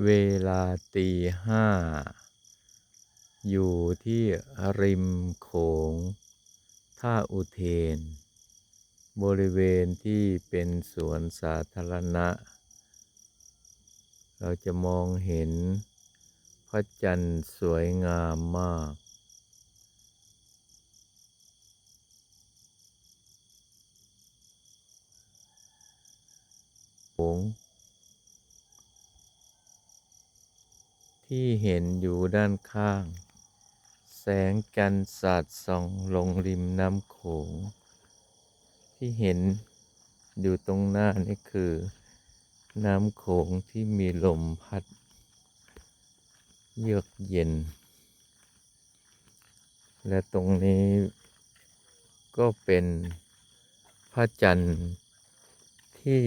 เวลาตีห้า อยู่ที่ริมโขง ท่าอุเทน บริเวณที่เป็นสวนสาธารณะ เราจะมองเห็นพระจันทร์สวยงามมาก โขง ที่เห็นอยู่ด้านข้าง แสงจันทร์สาดส่องลงริมน้ำโขง ที่เห็นอยู่ตรงหน้านี่คือ น้ำโขงที่มีลมพัด เยือกเย็น และตรงนี้ก็เป็นพระจันทร์ที่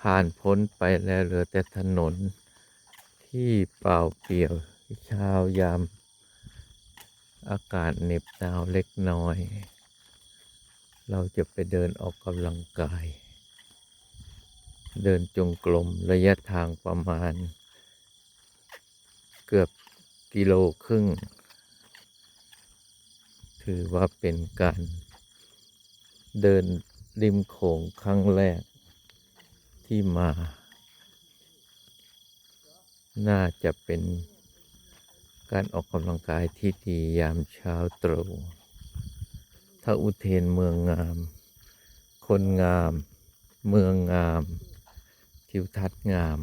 ผ่านพ้นไปแล้วเหลือแต่ถนน ที่เปล่าเปลี่ยวเช้ายาม อากาศเหน็บหนาวเล็กน้อย เราจะไปเดินออกกำลังกาย เดินจงกรมระยะทางประมาณ เกือบกิโลครึ่ง ถือว่าเป็นการเดินริมโขงครั้งแรกที่มา น่าจะเป็นการออกกำลังกายที่ดียามเช้าตรู่ถ้าอุเทนเมืองงาม คนงาม เมืองงาม ทิวทัศน์งาม